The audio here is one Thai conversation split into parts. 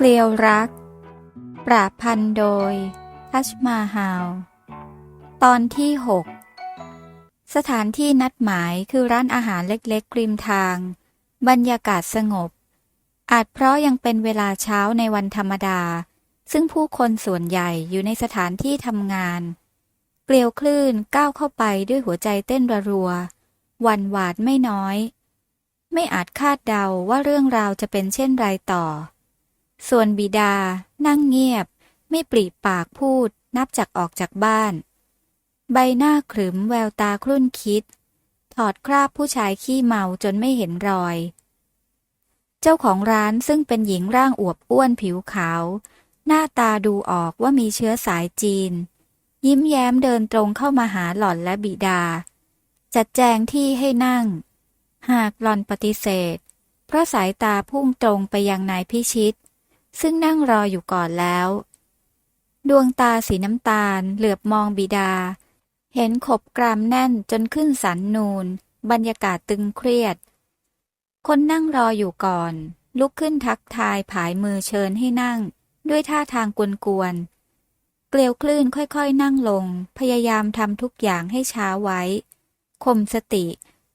เกลียวรัก ปราพันโดย ทัชมาฮาว ตอนที่ 6 สถานที่นัดหมายคือร้านอาหารเล็กๆริมทาง บรรยากาศสงบ อาจเพราะยังเป็นเวลาเช้าในวันธรรมดา ซึ่งผู้คนส่วนใหญ่อยู่ในสถานที่ทำงาน เกลียวคลื่นก้าวเข้าไปด้วยหัวใจเต้นระรัว วันหวาดไม่น้อย ไม่อาจคาดเดาว่าเรื่องราวจะเป็นเช่นไรต่อ ส่วนบิดา นั่งเงียบ ไม่ปริปากพูด นับจากออกจากบ้าน ใบหน้าขรึมแววตาครุ่นคิด ถอดคราบผู้ชายขี้เมาจนไม่เห็นรอย เจ้าของร้านซึ่งเป็นหญิงร่างอวบอ้วนผิวขาว หน้าตาดูออกว่ามีเชื้อสายจีน ยิ้มแย้มเดินตรงเข้ามาหาหล่อนและบิดา จัดแจงที่ให้นั่ง หากหล่อนปฏิเสธ เพราะสายตาพุ่งตรงไปยังนายพิชิต ซึ่งนั่งรออยู่ก่อนแล้ว ดวงตาสีน้ำตาล เหลือบมองบิดา เห็นขบกรามแน่นจนขึ้นสันนูน บรรยากาศตึงเครียด คนนั่งรออยู่ก่อน ลุกขึ้นทักทายผายมือเชิญให้นั่ง ด้วยท่าทางกวนๆ เกลียวคลื่นค่อยๆ นั่งลง พยายามทำทุกอย่างให้ช้าไว้ข่มสติ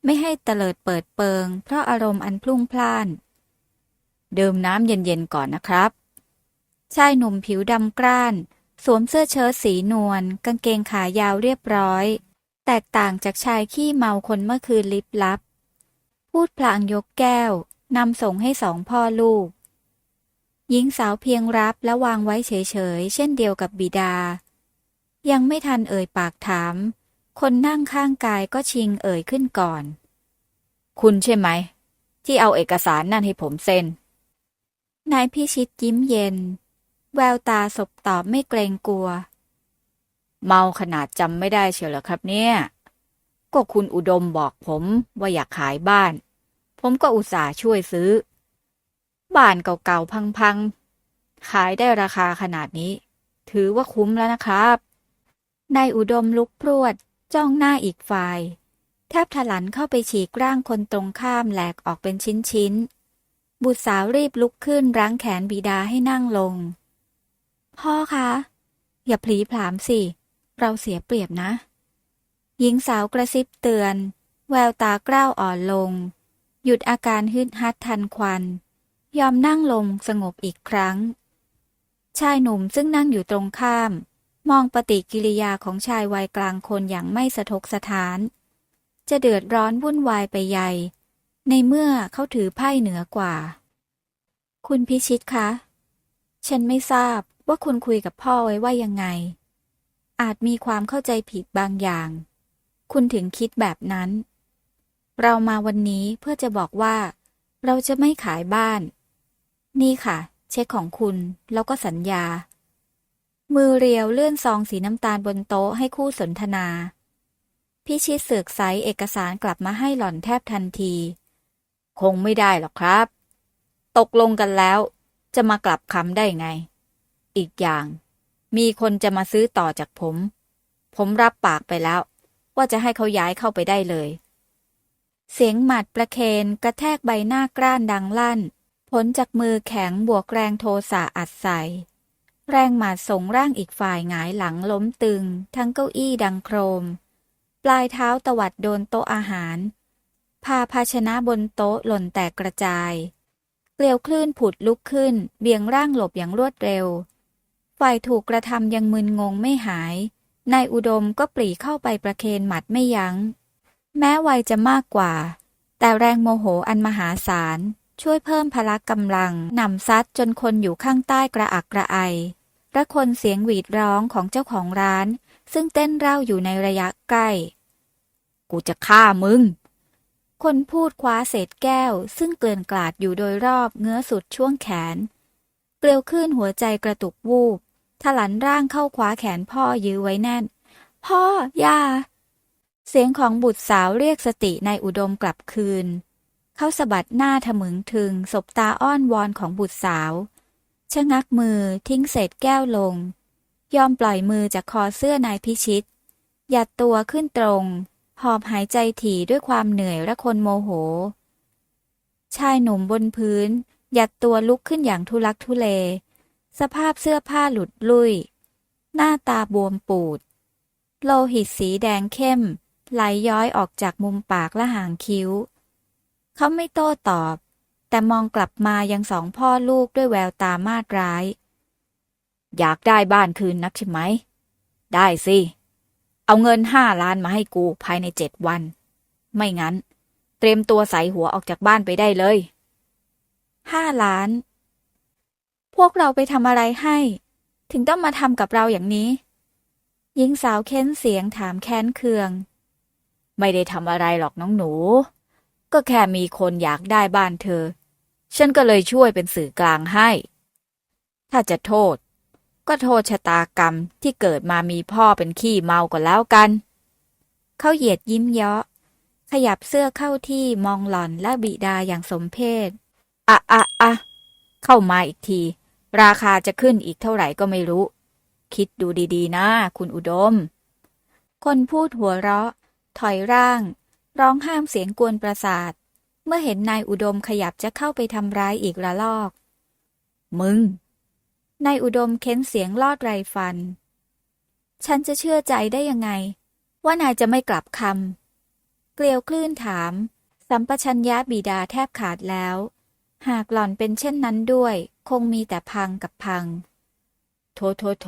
ไม่ให้เตลิดเปิดเปิง เพราะอารมณ์อันพลุ่งพล่าน ดื่มน้ำเย็นๆก่อนนะครับ ชายหนุ่มผิวดำกร้าน สวมเสื้อเชิ้ตสีนวลกางเกงขายาวเรียบร้อย แตกต่างจากชายขี้เมาคนเมื่อคืนลิบลับ พูดพลางยกแก้วนำส่งให้สองพ่อลูก หญิงสาวเพียงรับและวางไว้เฉยๆ เช่นเดียวกับบิดา ยังไม่ทันเอ่ยปากถาม คนนั่งข้างกายก็ชิงเอ่ยขึ้นก่อน คุณใช่ไหม ที่เอาเอกสารนั่นให้ผมเซ็น นายพิชิตยิ้มเย็น แววตาสบตอบไม่เกรงกลัว เมาขนาดจำไม่ได้เชียวเหรอครับเนี่ย ก็คุณอุดมบอกผมว่าอยากขายบ้าน ผมก็อุตส่าห์ช่วยซื้อ บ้านเก่าๆพังๆ ขายได้ราคาขนาดนี้ ถือว่าคุ้มแล้วนะครับนายอุดมลุกพรวดจ้องหน้าอีกฝ่าย แทบถลันเข้าไปฉีกร่างคนตรงข้ามแหลกออกเป็นชิ้นๆ บุตรสาวรีบลุกขึ้นรั้งแขนบิดาให้นั่งลง พ่อคะ อย่าพลีผลามสิ เราเสียเปรียบนะ หญิงสาวกระซิบเตือน แววตากล้าวอ่อนลง หยุดอาการฮึดฮัดทันควัน ยอมนั่งลงสงบอีกครั้ง ชายหนุ่มซึ่งนั่งอยู่ตรงข้าม มองปฏิกิริยาของชายวัยกลางคนอย่างไม่สะทกสถาน จะเดือดร้อนวุ่นวายไปใหญ่ ในเมื่อเขาถือไพ่เหนือกว่า คุณพิชิตคะ ฉันไม่ทราบว่าคุณคุยกับพ่อไว้ว่ายังไง อาจมีความเข้าใจผิดบางอย่าง คุณถึงคิดแบบนั้น เรามาวันนี้เพื่อจะบอกว่า เราจะไม่ขายบ้าน นี่ค่ะ เช็คของคุณแล้วก็สัญญา มือเรียวเลื่อนซองสีน้ำตาลบนโต๊ะให้คู่สนทนาพี่ชิดเสือกไซเอกสารกลับมาให้หล่อนแทบทันที คงไม่ได้หรอกครับ ตกลงกันแล้ว จะมากลับคำได้ไง อีกอย่าง มีคนจะมาซื้อต่อจากผม ผมรับปากไปแล้ว ว่าจะให้เขาย้ายเข้าไปได้เลย เสียงหมัดประเคนกระแทกใบหน้ากร้านดังลั่น ผลจากมือแข็งบวกแรงโทสะอัดใส่แรงหมัดส่งร่างอีกฝ่ายหงายหลังล้มตึง ทั้งเก้าอี้ดังโครม ปลายเท้าตวัดโดนโต๊ะอาหาร พาภาชนะบนโต๊ะหล่นแตกกระจาย เกลียวคลื่นผุดลุกขึ้น เบี่ยงร่างหลบอย่างรวดเร็ว ฝ่ายถูกกระทำยังมึนงงไม่หาย นายอุดมก็ปรีเข้าไปประเคนหมัดไม่ยัง้ง แม้วัยจะมากกว่า แต่แรงโมโหอันมหาศาล ช่วยเพิ่มพละกำลังนำซัดจนคนอยู่ข้างใต้กระอักกระไอระคนเสียงหวีดร้องของเจ้าของร้าน ซึ่งเต้นเร่าอยู่ในระยะใกล้ กูจะฆ่ามึง คนพูดคว้าเศษแก้ว ซึ่งเกลื่อนกลาดอยู่โดยรอบเงื้อสุดช่วงแขน เกลียวขึ้นหัวใจกระตุกวูบถลันร่างเข้าคว้าแขนพ่อยื้อไว้แน่น พ่อ อย่า เสียงของบุตรสาวเรียกสตินายอุดมกลับคืน เขาสะบัดหน้าถมึงถึง สบตาอ้อนวอนของบุตรสาว ชะงักมือทิ้งเศษแก้วลง ยอมปล่อยมือจากคอเสื้อนายพิชิต หยัดตัวขึ้นตรง หอบหายใจถี่ด้วยความเหนื่อยและคนโมโห ชายหนุ่มบนพื้น หยัดตัวลุกขึ้นอย่างทุลักทุเล สภาพเสื้อผ้าหลุดลุ่ย หน้าตาบวมปูด โลหิตสีแดงเข้ม ไหลย้อยออกจากมุมปากและหางคิ้ว เขาไม่โต้ตอบ แต่มองกลับมายังสองพ่อลูกด้วยแววตามาดร้าย อยากได้บ้านคืนนักใช่ไหม ได้สิ เอาเงินห้าล้านมาให้กูภายในเจ็ดวัน ไม่งั้น เตรียมตัวใส่หัวออกจากบ้านไปได้เลย ห้าล้าน พวกเราไปทำอะไรให้ ถึงต้องมาทำกับเราอย่างนี้ หญิงสาวเค้นเสียงถามแค้นเคือง ไม่ได้ทำอะไรหรอกน้องหนู ก็แค่มีคนอยากได้บ้านเธอ ฉันก็เลยช่วยเป็นสื่อกลางให้ ถ้าจะโทษ ก็โทษชะตากรรมที่เกิดมามีพ่อเป็นขี้เมาก็แล้วกัน เขาเหยียดยิ้มเยาะ ขยับเสื้อเข้าที่มองหล่อนและบิดาอย่างสมเพศอะอะอะเข้ามาอีกที ราคาจะขึ้นอีกเท่าไหร่ก็ไม่รู้ คิดดูดีๆ นะ คุณอุดม คนพูดหัวเราะ ถอยร่าง ร้องห้ามเสียงกวนประสาท เมื่อเห็นนายอุดมขยับจะเข้าไปทำร้ายอีกระลอก มึง นายอุดมเค้นเสียงลอดไรฟัน ฉันจะเชื่อใจได้ยังไง ว่านายจะไม่กลับคำ เกลียวคลื่นถาม สัมปชัญญะบิดาแทบขาดแล้ว หากหล่อนเป็นเช่นนั้นด้วย คงมีแต่พังกับพังโทโทโท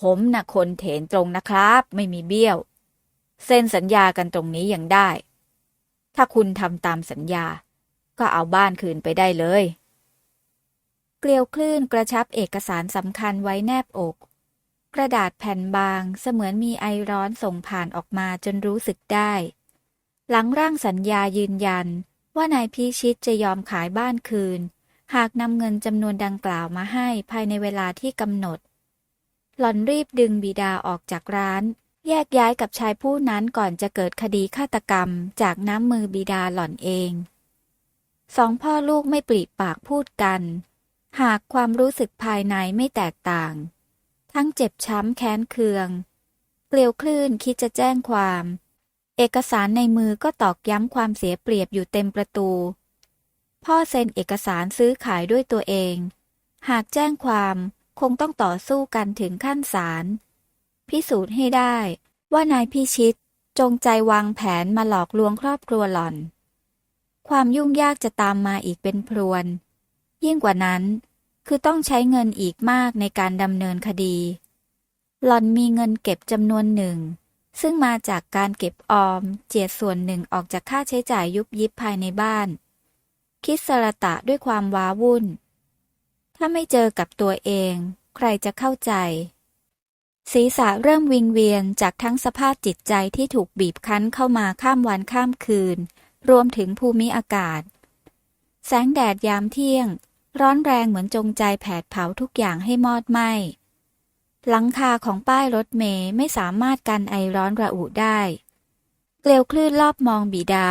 ผมน่ะคนเถนตรงนะครับ ไม่มีเบี้ยว เซ็นสัญญากันตรงนี้ยังได้ ถ้าคุณทำตามสัญญา ก็เอาบ้านคืนไปได้เลย เกลียวคลื่นกระชับเอกสารสำคัญไว้แนบอก กระดาษแผ่นบางเสมือนมีไอร้อนส่งผ่านออกมาจนรู้สึกได้ หลังร่างสัญญายืนยัน ว่านายพิชิตจะยอมขายบ้านคืน หากนำเงินจำนวนดังกล่าวมาให้ภายในเวลาที่กำหนด หล่อนรีบดึงบิดาออกจากร้าน แยกย้ายกับชายผู้นั้นก่อนจะเกิดคดีฆาตกรรมจากน้ำมือบิดาหล่อนเองสองพ่อลูกไม่ปริปากพูดกัน หากความรู้สึกภายในไม่แตกต่าง ทั้งเจ็บช้ำแค้นเคือง เกลียวคลื่นคิดจะแจ้งความ เอกสารในมือก็ตอกย้ำความเสียเปรียบอยู่เต็มประตู พ่อเซ็นเอกสารซื้อขายด้วยตัวเอง หากแจ้งความคงต้องต่อสู้กันถึงขั้นศาลพิสูจน์ให้ได้ว่านายพิชิตจงใจวางแผนมาหลอกลวงครอบครัวหล่อน ความยุ่งยากจะตามมาอีกเป็นพรวน ยิ่งกว่านั้นคือต้องใช้เงินอีกมากในการดำเนินคดี หล่อนมีเงินเก็บจำนวนหนึ่ง ซึ่งมาจากการเก็บออมเจียดส่วนหนึ่งออกจากค่าใช้จ่ายยุบยิบภายในบ้าน คิดสระตะด้วยความว้าวุ่น ถ้าไม่เจอกับตัวเอง ใครจะเข้าใจ ศีรษะเริ่มวิงเวียนจากทั้งสภาพจิตใจที่ถูกบีบคั้นเข้ามาข้ามวันข้ามคืน รวมถึงภูมิอากาศ แสงแดดยามเที่ยง ร้อนแรงเหมือนจงใจแผดเผาทุกอย่างให้มอดไหม้หลังคาของป้ายรถเมย์ไม่สามารถกันไอร้อนระอุได้ เกลียวคลื่นรอบมองบิดา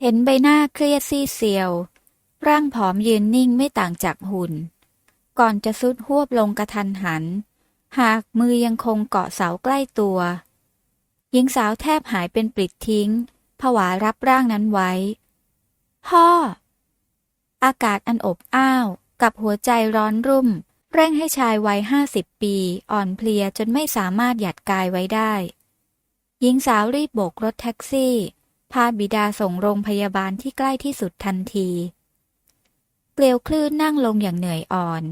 เห็นใบหน้าเครียดซีเซียว ร่างผอมยืนนิ่งไม่ต่างจากหุ่น ก่อนจะสุดหวบลงกระทันหัน หากมือยังคงเกาะเสาใกล้ตัว หญิงสาวแทบหายเป็นปลิดทิ้ง ผวารับร่างนั้นไว้ พ่อ อากาศอันอบอ้าว กับหัวใจร้อนรุ่ม เร่งให้ชายวัยห้าสิบปี อ่อนเพลียจนไม่สามารถหยัดกายไว้ได้ หญิงสาวรีบโบกรถแท็กซี่ พาบิดาส่งโรงพยาบาลที่ใกล้ที่สุดทันทีเกลียวคลื่นนั่งลงอย่างเหนื่อยอ่อน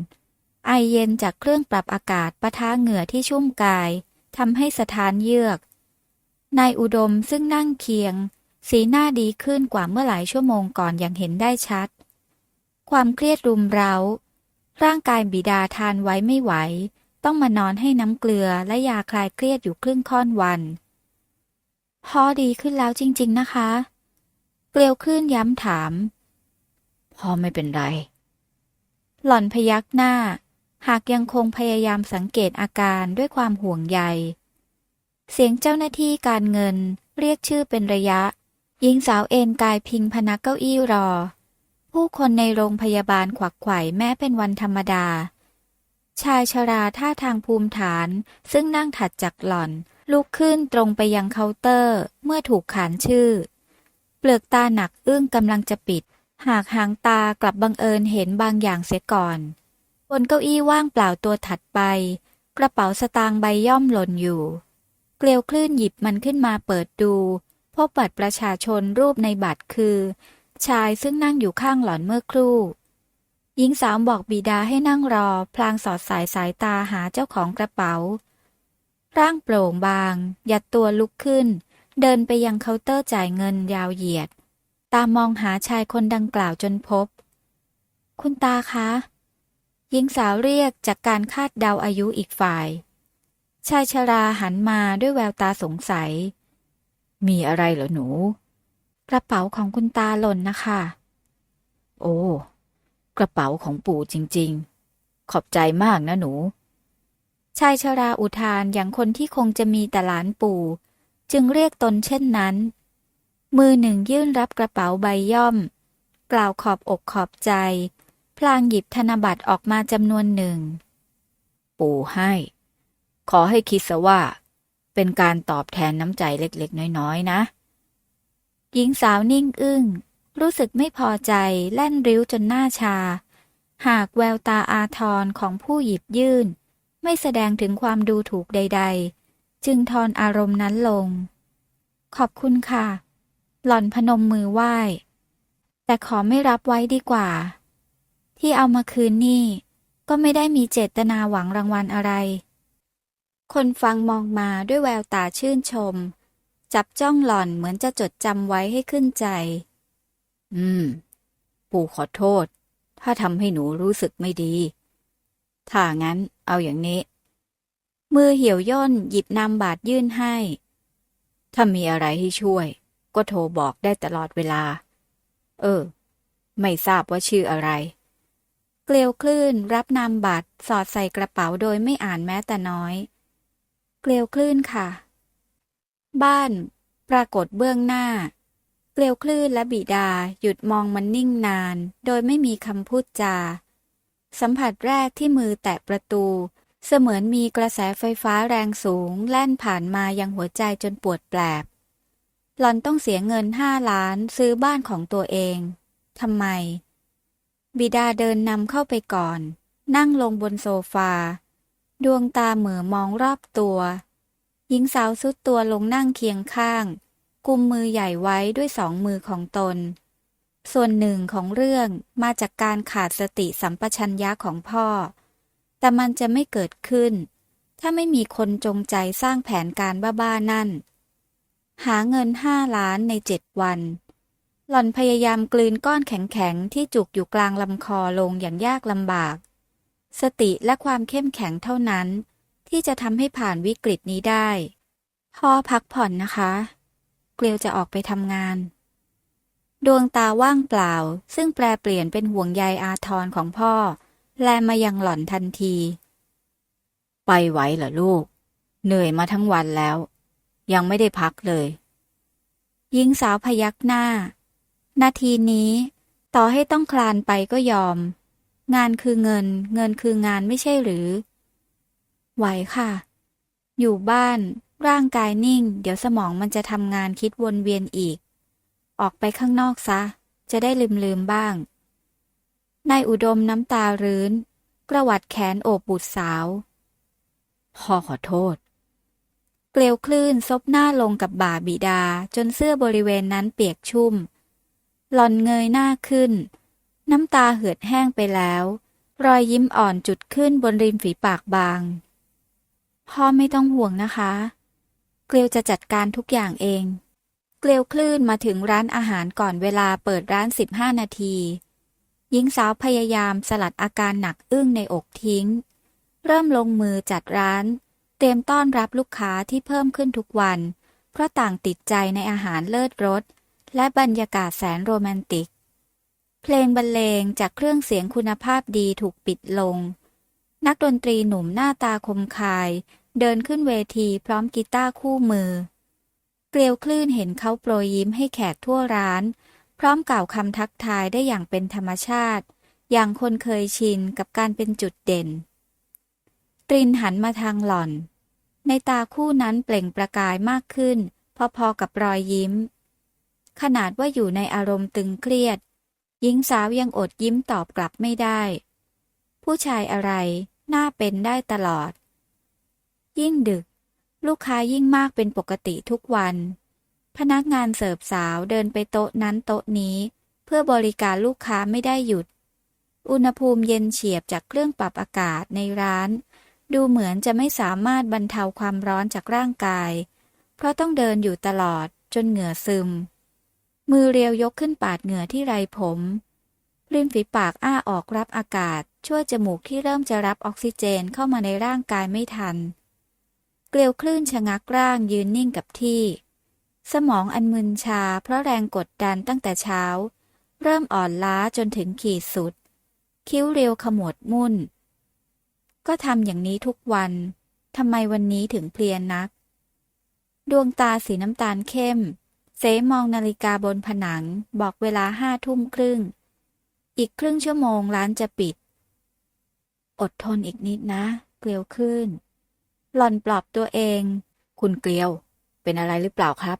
ไอเย็นจากเครื่องปรับอากาศปะทะเหงื่อที่ชุ่มกายทำให้สถานเยือกนายอุดมซึ่งนั่งเคียง สีหน้าดีขึ้นกว่าเมื่อหลายชั่วโมงก่อนอย่างเห็นได้ชัด ความเครียดรุมเร้า ร่างกายบิดาทานไว้ไม่ไหว ต้องมานอนให้น้ำเกลือและยาคลายเครียดอยู่ครึ่งค่อนวันพ่อดีขึ้นแล้วจริง ๆ นะคะ เกลียวคลื่นย้ำถามพ่อไม่เป็นไร หล่อนพยักหน้า หากยังคงพยายามสังเกตอาการด้วยความห่วงใย เสียงเจ้าหน้าที่การเงินเรียกชื่อเป็นระยะหญิงสาวเอนกายพิงพนักเก้าอี้รอ ผู้คนในโรงพยาบาลขวักไขว่แม้เป็นวันธรรมดา ชายชราท่าทางภูมิฐานซึ่งนั่งถัดจากหล่อน ลุกขึ้นตรงไปยังเคาน์เตอร์เมื่อถูกขานชื่อ เปลือกตาหนักอึ้งกำลังจะปิด หากหางตากลับบังเอิญเห็นบางอย่างเสียก่อน บนเก้าอี้ว่างเปล่าตัวถัดไป กระเป๋าสตางค์ใบย่อมหล่นอยู่ เกลียวคลื่นหยิบมันขึ้นมาเปิดดูพบบัตรประชาชนรูปในบัตรคือ ชายซึ่งนั่งอยู่ข้างหล่อนเมื่อครู่ หญิงสาวบอกบิดาให้นั่งรอ พลางสอดสายสายตาหาเจ้าของกระเป๋า ร่างโปร่งบาง หยัดตัวลุกขึ้น เดินไปยังเคาน์เตอร์จ่ายเงินยาวเหยียด ตามองหาชายคนดังกล่าวจนพบ คุณตาคะ หญิงสาวเรียกจากการคาดเดาอายุอีกฝ่าย ชายชราหันมาด้วยแววตาสงสัย มีอะไรเหรอหนู กระเป๋าของคุณตาหล่นนะคะ โอ้ กระเป๋าของปู่จริง ๆ ขอบใจมากนะหนู ชายชราอุทานอย่างคนที่คงจะมีแต่หลานปู่ จึงเรียกตนเช่นนั้น มือหนึ่งยื่นรับกระเป๋าใบย่อม กล่าวขอบอกขอบใจ พลางหยิบธนบัตรออกมาจำนวนหนึ่ง ปู่ให้ ขอให้คิดซะว่า เป็นการตอบแทนน้ำใจเล็กๆ น้อยๆ นะ หญิงสาวนิ่งอึ้ง รู้สึกไม่พอใจแล่นริ้วจนหน้าชา หากแววตาอาทรของผู้หยิบยื่น ไม่แสดงถึงความดูถูกใด ๆ จึงทอนอารมณ์นั้นลง ขอบคุณค่ะ หล่อนพนมมือไหว้ แต่ขอไม่รับไว้ดีกว่า ที่เอามาคืนนี่ ก็ไม่ได้มีเจตนาหวังรางวัลอะไร คนฟังมองมาด้วยแววตาชื่นชม จับจ้องหล่อนเหมือนจะจดจำไว้ให้ขึ้นใจ อืม ปู่ขอโทษ ถ้าทำให้หนูรู้สึกไม่ดี ถ้างั้นเอาอย่างนี้ มือเหี่ยวย่นหยิบนำบาทยื่นให้ ถ้ามีอะไรให้ช่วย ก็โทรบอกได้ตลอดเวลา เออ ไม่ทราบว่าชื่ออะไร เกลียวคลื่นรับนำบัตรสอดใส่กระเป๋าโดยไม่อ่านแม้แต่น้อย เกลียวคลื่นค่ะ บ้านปรากฏเบื้องหน้า เกลียวคลื่นและบิดาหยุดมองมันนิ่งนาน โดยไม่มีคำพูดจา สัมผัสแรกที่มือแตะประตู เสมือนมีกระแสไฟฟ้าแรงสูง แล่นผ่านมายังหัวใจจนปวดแปลบ หลอนต้องเสียเงินห้าล้านซื้อบ้านของตัวเองทำไม บิดาเดินนำเข้าไปก่อน นั่งลงบนโซฟา ดวงตาเหมือมองรอบตัว หญิงสาวสุดตัวลงนั่งเคียงข้างกุมมือใหญ่ไว้ด้วยสองมือของตน ส่วนหนึ่งของเรื่องมาจากการขาดสติสัมปชัญญะของพ่อ แต่มันจะไม่เกิดขึ้น ถ้าไม่มีคนจงใจสร้างแผนการบ้าๆนั่น หาเงินห้าล้านในเจ็ดวัน หล่อนพยายามกลืนก้อนแข็งๆ ที่จุกอยู่กลางลำคอลงอย่างยากลำบาก สติและความเข้มแข็งเท่านั้น ที่จะทำให้ผ่านวิกฤตนี้ได้ พ่อพักผ่อนนะคะ เกลียวจะออกไปทำงาน ดวงตาว่างเปล่า ซึ่งแปลเปลี่ยนเป็นห่วงใยอาทรของพ่อ แลมายังหล่อนทันที ไปไหวเหรอลูก เหนื่อยมาทั้งวันแล้ว ยังไม่ได้พักเลยหญิงสาวพยักหน้า นาทีนี้ ต่อให้ต้องคลานไปก็ยอม งานคือเงิน เงินคืองานไม่ใช่หรือ ไหวค่ะ อยู่บ้าน ร่างกายนิ่ง เดี๋ยวสมองมันจะทำงานคิดวนเวียนอีก ออกไปข้างนอกซะ จะได้ลืมลืมๆบ้าง นายอุดมน้ำตารื้น กระวัดแขนโอบบุตรสาว พ่อขอโทษ เกลียวคลื่นซบหน้าลงกับบ่าบิดาจนเสื้อบริเวณนั้นเปียกชุ่ม หล่อนเงยหน้าขึ้น น้ำตาเหือดแห้งไปแล้ว รอยยิ้มอ่อนจุดขึ้นบนริมฝีปากบาง พ่อไม่ต้องห่วงนะคะ เกลียวจะจัดการทุกอย่างเอง เกลียวคลื่นมาถึงร้านอาหารก่อนเวลาเปิดร้าน15นาที หญิงสาวพยายามสลัดอาการหนักอึ้งในอกทิ้ง เริ่มลงมือจัดร้าน เตรียมต้อนรับลูกค้าที่เพิ่มขึ้นทุกวัน เพราะต่างติดใจในอาหารเลิศรสและบรรยากาศแสนโรแมนติก เพลงบรรเลงจากเครื่องเสียงคุณภาพดีถูกปิดลง นักดนตรีหนุ่มหน้าตาคมคาย เดินขึ้นเวทีพร้อมกีตาร์คู่มือ เกลียวคลื่นเห็นเขาโปรยยิ้มให้แขกทั่วร้าน พร้อมกล่าวคำทักทายได้อย่างเป็นธรรมชาติ อย่างคนเคยชินกับการเป็นจุดเด่น ตรินหันมาทางหล่อน ในตาคู่นั้นเปล่งประกายมากขึ้น พอๆกับรอยยิ้ม ขนาดว่าอยู่ในอารมณ์ตึงเครียดหหญิงสาวยังอดยิ้มตอบกลับไม่ได้ ผู้ชายอะไร น่าเป็นได้ตลอด ยิ่งดึก ลูกค้ายิ่งมากเป็นปกติทุกวัน พนักงานเสิร์ฟสาวเดินไปโต๊ะนั้นโต๊ะนี้ เพื่อบริการลูกค้าไม่ได้หยุด อุณหภูมิเย็นเฉียบจากเครื่องปรับอากาศในร้าน ดูเหมือนจะไม่สามารถบรรเทาความร้อนจากร่างกาย เพราะต้องเดินอยู่ตลอดจนเหงื่อซึม มือเรียวยกขึ้นปาดเหงื่อที่ไรผม ริมฝีปากอ้าออกรับอากาศ ช่วยจมูกที่เริ่มจะรับออกซิเจนเข้ามาในร่างกายไม่ทัน เกลียวคลื่นชะงักร่างยืนนิ่งกับที่ สมองอันมึนชาเพราะแรงกดดันตั้งแต่เช้า เริ่มอ่อนล้าจนถึงขีดสุด คิ้วเรียวขมวดมุ่น ก็ทำอย่างนี้ทุกวันทำไมวันนี้ถึงเพลียนนัก ดวงตาสีน้ำตาลเข้ม เสมองนาฬิกาบนผนังบอกเวลาห้าทุ่มครึ่ง อีกครึ่งชั่วโมงร้านจะปิด อดทนอีกนิดนะ เกลียวขึ้น หล่อนปลอบตัวเอง คุณเกลียว เป็นอะไรหรือเปล่าครับ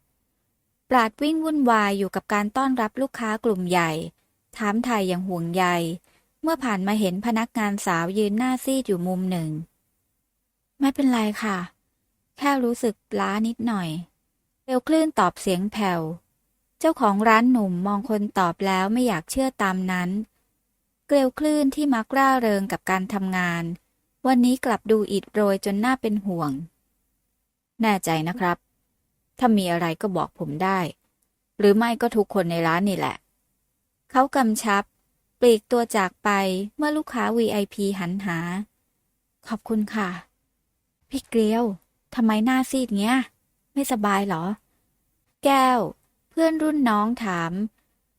ปราดวิ่งวุ่นวายอยู่กับการต้อนรับลูกค้ากลุ่มใหญ่ ถามไทยอย่างห่วงใย เมื่อผ่านมาเห็นพนักงานสาวยืนหน้าซีดอยู่มุมหนึ่ง ไม่เป็นไรค่ะ แค่รู้สึกล้านิดหน่อยเร็วคลื่นตอบเสียงแผ่ว จ้าของร้านหนุ่มมองคนตอบแล้วไม่อยากเชื่อตามนั้น เกลียวคลื่นที่มักร่าเริงกับการทำงาน วันนี้กลับดูอิดโรยจนน่าเป็นห่วง แน่ใจนะครับ ถ้ามีอะไรก็บอกผมได้ หรือไม่ก็ทุกคนในร้านนี่แหละ เขากำชับ ปลีกตัวจากไปเมื่อลูกค้า VIP หันหา ขอบคุณค่ะ พี่เกลียวทำไมหน้าซีดเงี้ย ไม่สบายเหรอ แก้ว พื่อนรุ่นน้องถาม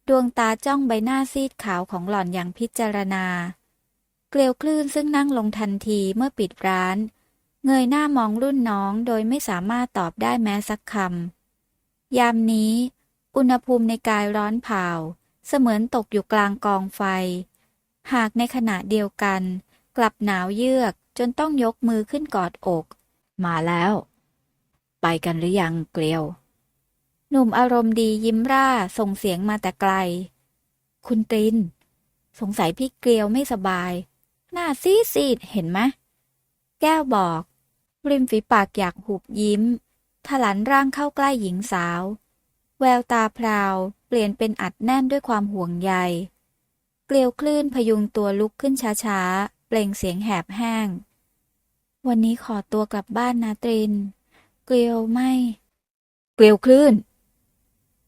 ดวงตาจ้องใบหน้าซีดขาวของหล่อนอย่างพิจารณา เกลียวคลื่นซึ่งนั่งลงทันทีเมื่อปิดร้าน เงยหน้ามองรุ่นน้องโดยไม่สามารถตอบได้แม้สักคำ ยามนี้ อุณหภูมิในกายร้อนเผาเสมือนตกอยู่กลางกองไฟ หากในขณะเดียวกัน กลับหนาวเยือกจนต้องยกมือขึ้นกอดอก มาแล้ว ไปกันหรือยังเกลียว หนุ่มอารมณ์ดียิ้มร่าส่งเสียงมาแต่ไกล คุณตริน สงสัยพี่เกลียวไม่สบาย หน้าซีดซีดเห็นไหมแก้วบอก ริมฝีปากอยากหุบยิ้ม ถลันร่างเข้าใกล้หญิงสาว แววตาพราว เปลี่ยนเป็นอัดแน่นด้วยความห่วงใย เกลียวคลื่นพยุงตัวลุกขึ้นช้าๆ เปล่งเสียงแหบแห้ง วันนี้ขอตัวกลับบ้านนะตริน เกลียวไม่ เกลียวคลื่น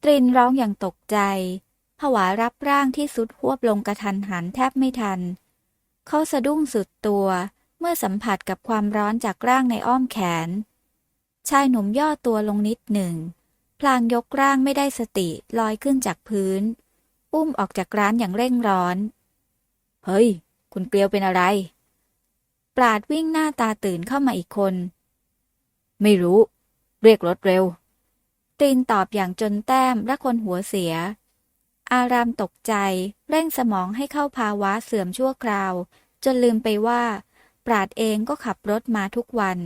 ตรินร้องอย่างตกใจ ผวารับร่างที่สุดหวบลงกระทันหันแทบไม่ทัน เขาสะดุ้งสุดตัวเมื่อสัมผัสกับความร้อนจากร่างในอ้อมแขน ชายหนุ่มย่อตัวลงนิดหนึ่ง พลางยกร่างไม่ได้สติลอยขึ้นจากพื้น อุ้มออกจากร้านอย่างเร่งร้อน เฮ้ย คุณเกลียวเป็นอะไร ปราดวิ่งหน้าตาตื่นเข้ามาอีกคน ไม่รู้ เรียกรถเร็ว ตีนตอบอย่างจนแต้มและคนหัวเสีย อารามตกใจ เร่งสมองให้เข้าภาวะเสื่อมชั่วคราว จนลืมไปว่า ปราดเองก็ขับรถมาทุกวัน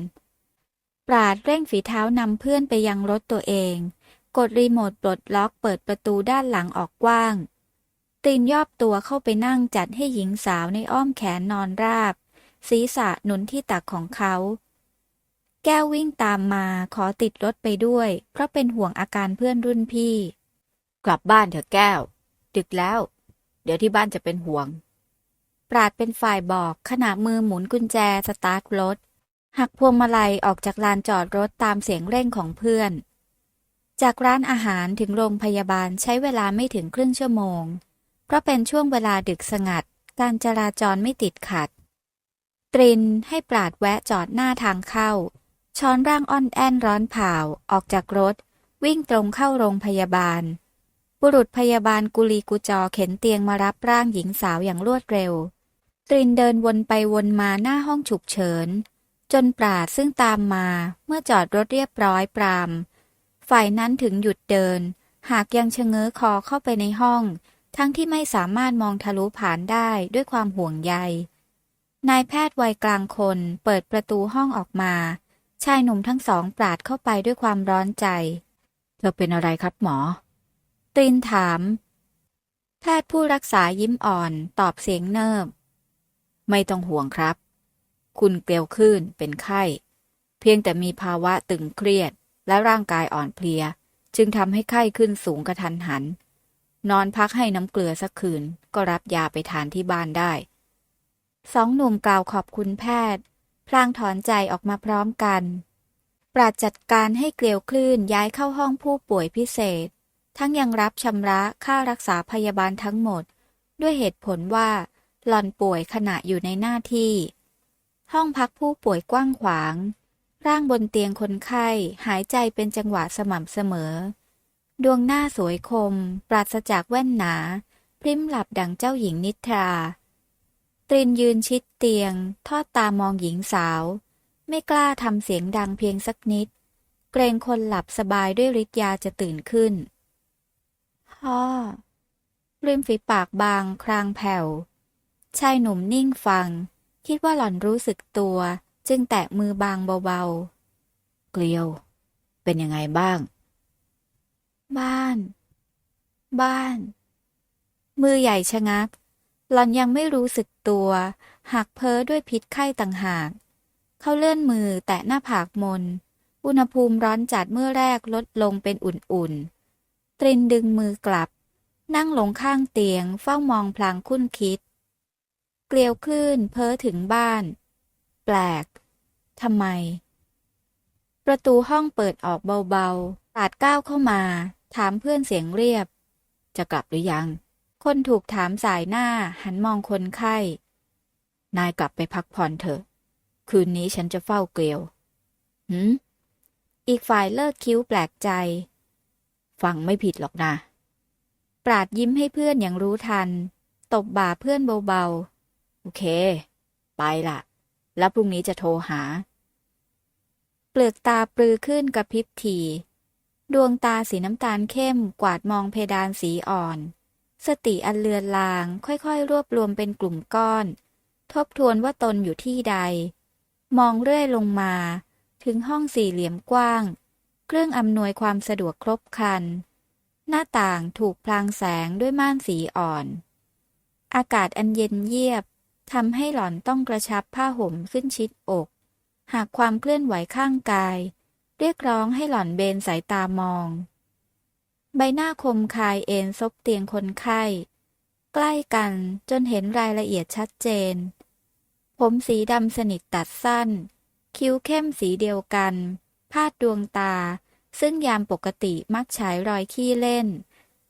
ปราดเร่งฝีเท้านำเพื่อนไปยังรถตัวเอง กดรีโมทปลดล็อกเปิดประตูด้านหลังออกกว้างตีนยอบตัวเข้าไปนั่งจัดให้หญิงสาวในอ้อมแขนนอนราบ ศีรษะหนุนที่ตักของเขา แก้ววิ่งตามมาขอติดรถไปด้วย เพราะเป็นห่วงอาการเพื่อนรุ่นพี่ กลับบ้านเถอะแก้ว ดึกแล้ว เดี๋ยวที่บ้านจะเป็นห่วง ปราดเป็นฝ่ายบอกขณะมือหมุนกุญแจสตาร์ทรถ หักพวงมาลัยออกจากลานจอดรถตามเสียงเร่งของเพื่อน จากร้านอาหารถึงโรงพยาบาลใช้เวลาไม่ถึงครึ่งชั่วโมง เพราะเป็นช่วงเวลาดึกสงัด การจราจรไม่ติดขัด ตรินให้ปราดแวะจอดหน้าทางเข้า ช้อนร่างอ่อนแอนร้อนเผาออกจากรถ วิ่งตรงเข้าโรงพยาบาล บุรุษพยาบาลกุลีกุจอเข็นเตียงมารับร่างหญิงสาวอย่างรวดเร็ว ตรินเดินวนไปวนมาหน้าห้องฉุกเฉิน จนปราดซึ่งตามมาเมื่อจอดรถเรียบร้อยปราม ฝ่ายนั้นถึงหยุดเดิน หากยังชะเง้อคอเข้าไปในห้อง ทั้งที่ไม่สามารถมองทะลุผ่านได้ด้วยความห่วงใยนายแพทย์วัยกลางคนเปิดประตูห้องออกมา ชายหนุ่มทั้งสองปราดเข้าไปด้วยความร้อนใจ เธอเป็นอะไรครับหมอ ตรินถาม แพทย์ผู้รักษายิ้มอ่อนตอบเสียงเนิบ ไม่ต้องห่วงครับ คุณเกลียวขึ้นเป็นไข้ เพียงแต่มีภาวะตึงเครียดและร่างกายอ่อนเพลีย จึงทำให้ไข้ขึ้นสูงกระทันหัน นอนพักให้น้ำเกลือสักคืน ก็รับยาไปทานที่บ้านได้ สองหนุ่มกล่าวขอบคุณแพทย์ ลางถอนใจออกมาพร้อมกัน ปราดจัดการให้เกลียวคลื่นย้ายเข้าห้องผู้ป่วยพิเศษ ทั้งยังรับชำระค่ารักษาพยาบาลทั้งหมด ด้วยเหตุผลว่า หล่อนป่วยขณะอยู่ในหน้าที่ ห้องพักผู้ป่วยกว้างขวาง ร่างบนเตียงคนไข้หายใจเป็นจังหวะสม่ำเสมอ ดวงหน้าสวยคม ปราศจากแว่นหนา พริ้มหลับดังเจ้าหญิงนิทรา รินยืนชิดเตียง ทอดตามองหญิงสาว ไม่กล้าทำเสียงดังเพียงสักนิด เกรงคนหลับสบายด้วยฤทธิ์ยาจะตื่นขึ้นพ่อริมฝีปากบางครางแผ่ว ชายหนุ่มนิ่งฟัง คิดว่าหล่อนรู้สึกตัว จึงแตะมือบางเบาๆ เกลียว เป็นยังไงบ้าง บ้าน บ้าน มือใหญ่ชะงัก หล่อนยังไม่รู้สึกตัวหักเพ้อด้วยพิษไข้ต่างหาก เขาเลื่อนมือแตะหน้าผากมน อุณหภูมิร้อนจัดเมื่อแรกลดลงเป็นอุ่นๆ ตรินดึงมือกลับ นั่งลงข้างเตียงเฝ้ามองพลางคุ้นคิด เกลียวคลื่นเพ้อถึงบ้าน แปลก ทำไม ประตูห้องเปิดออกเบาๆปาดก้าวเข้ามา ถามเพื่อนเสียงเรียบ จะกลับหรือยัง คนถูกถามสายหน้าหันมองคนไข้ นายกลับไปพักผ่อนเถอะ คืนนี้ฉันจะเฝ้าเกลียวหืมอีกฝ่ายเลิกคิ้วแปลกใจ ฟังไม่ผิดหรอกนะ ปราดยิ้มให้เพื่อนอย่างรู้ทัน ตบบ่าเพื่อนเบาๆ โอเค ไปละแล้วพรุ่งนี้จะโทรหา เปลือกตาปลือขึ้นกระพริบที ดวงตาสีน้ำตาลเข้มกวาดมองเพดานสีอ่อน สติอันเลือนลางค่อยๆ รวบรวมเป็นกลุ่มก้อน ทบทวนว่าตนอยู่ที่ใด มองเรื่อยลงมา ถึงห้องสี่เหลี่ยมกว้าง เครื่องอำนวยความสะดวกครบครัน หน้าต่างถูกพลางแสงด้วยม่านสีอ่อน อากาศอันเย็นเยียบทำให้หล่อนต้องกระชับผ้าห่มขึ้นชิดอก หากความเคลื่อนไหวข้างกาย เรียกร้องให้หล่อนเบนสายตามอง ใบหน้าคมคายเอ็นซบเตียงคนไข้ ใกล้กันจนเห็นรายละเอียดชัดเจน ผมสีดำสนิทตัดสั้น คิ้วเข้มสีเดียวกัน พาดดวงตา ซึ่งยามปกติมักฉายรอยขี้เล่น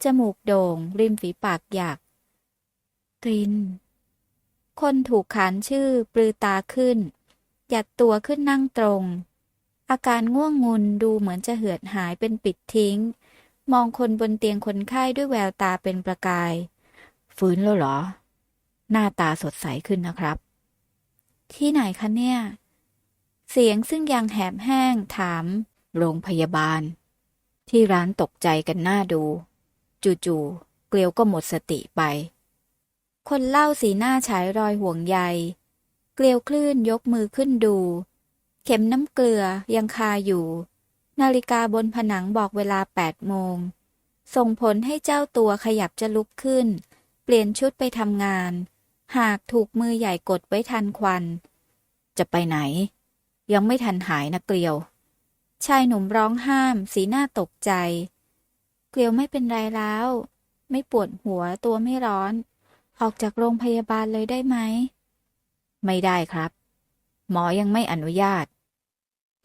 จมูกโด่ง ริมฝีปากหยัก กริน คนถูกขานชื่อปลือตาขึ้น หยัดตัวขึ้นนั่งตรง อาการง่วงงุนดูเหมือนจะเหือดหายเป็นปิดทิ้ง มองคนบนเตียงคนไข้ด้วยแววตาเป็นประกาย ฟื้นแล้วเหรอ หน้าตาสดใสขึ้นนะครับ ที่ไหนคะเนี่ย เสียงซึ่งยังแหบแห้งถาม โรงพยาบาล ที่ร้านตกใจกันหน้าดู จู่ๆเกลียวก็หมดสติไป คนเล่าสีหน้าฉายรอยห่วงใย เกลียวคลื่นยกมือขึ้นดู เข็มน้ำเกลือยังคาอยู่ นาฬิกาบนผนังบอกเวลาแปดโมง ส่งผลให้เจ้าตัวขยับจะลุกขึ้น เปลี่ยนชุดไปทำงาน หากถูกมือใหญ่กดไว้ทันควัน จะไปไหน ยังไม่ทันหายนะเกลียว ชายหนุ่มร้องห้าม สีหน้าตกใจ เกลียวไม่เป็นไรแล้ว ไม่ปวดหัวตัวไม่ร้อน ออกจากโรงพยาบาลเลยได้ไหม ไม่ได้ครับ หมอยังไม่อนุญาต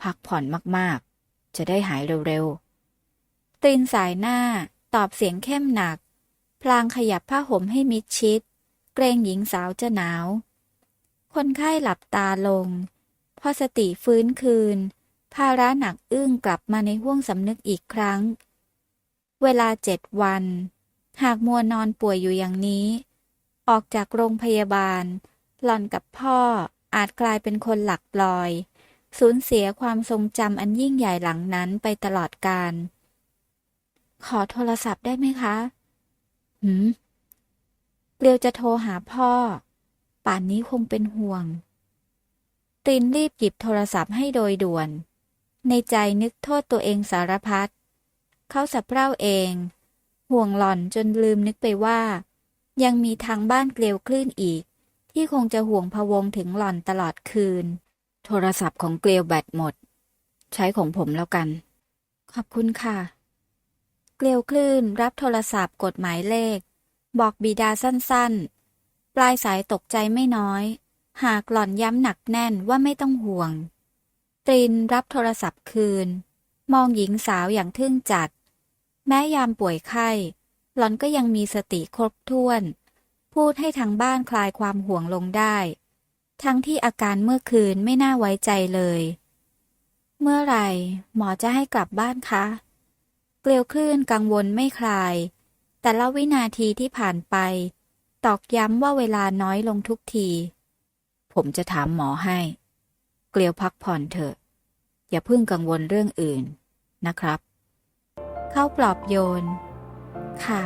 พักผ่อนมากๆ จะได้หายเร็วๆตีนสายหน้าตอบเสียงเข้มหนัก พลางขยับผ้าห่มให้มิดชิด เกรงหญิงสาวจะหนาว คนไข้หลับตาลง พอสติฟื้นคืน ภาระหนักอึ้งกลับมาในห้วงสำนึกอีกครั้ง เวลาเจ็ดวัน หากมัวนอนป่วยอยู่อย่างนี้ ออกจากโรงพยาบาล หล่อนกับพ่ออาจกลายเป็นคนหลักลอย สูญเสียความทรงจำอันยิ่งใหญ่หลังนั้นไปตลอดกาลขอโทรศัพท์ได้ไหมคะ หืม เกลียวจะโทรหาพ่อ ป่านนี้คงเป็นห่วง ตินรีบหยิบโทรศัพท์ให้โดยด่วน ในใจนึกโทษตัวเองสารพัด เขาสับเร่าเอง ห่วงหล่อนจนลืมนึกไปว่า ยังมีทางบ้านเกลียวคลื่นอีก ที่คงจะห่วงพะวงถึงหล่อนตลอดคืน โทรศัพท์ของเกลียวแบตหมด ใช้ของผมแล้วกัน ขอบคุณค่ะ เกลียวคลื่นรับโทรศัพท์กดหมายเลข บอกบิดาสั้นๆ ปลายสายตกใจไม่น้อย หากหล่อนย้ำหนักแน่นว่าไม่ต้องห่วง ตรินรับโทรศัพท์คืน มองหญิงสาวอย่างทึ่งจัด แม้ยามป่วยไข้ หล่อนก็ยังมีสติครบถ้วน พูดให้ทางบ้านคลายความห่วงลงได้ ทั้งที่อาการเมื่อคืนไม่น่าไว้ใจเลย เมื่อไหร่ หมอจะให้กลับบ้านคะ เกลียวคลื่นกังวลไม่คลาย แต่ละวินาทีที่ผ่านไป ตอกย้ำว่าเวลาน้อยลงทุกที ผมจะถามหมอให้ เกลียวพักผ่อนเถอะ อย่าเพิ่งกังวลเรื่องอื่นนะครับ เข้าปลอบโยน ค่ะ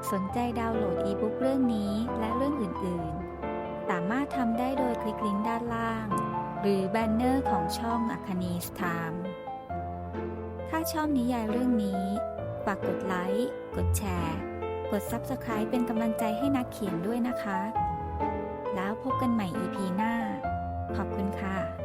ากสนใจดาวน์โหลดอีบุ๊กเรื่องนี้และเรื่องอื่น ๆ สามารถทำได้โดยคลิกลิงก์ด้านล่าง หรือแบนเนอร์ของช่องอัคนีสไทม์ถ้าชอบนิยายเรื่องนี้ ฝากกดไลค์ กดแชร์ กด Subscribe เป็นกำลังใจให้นักเขียนด้วยนะคะ แล้วพบกันใหม่ EP หน้า ขอบคุณค่ะ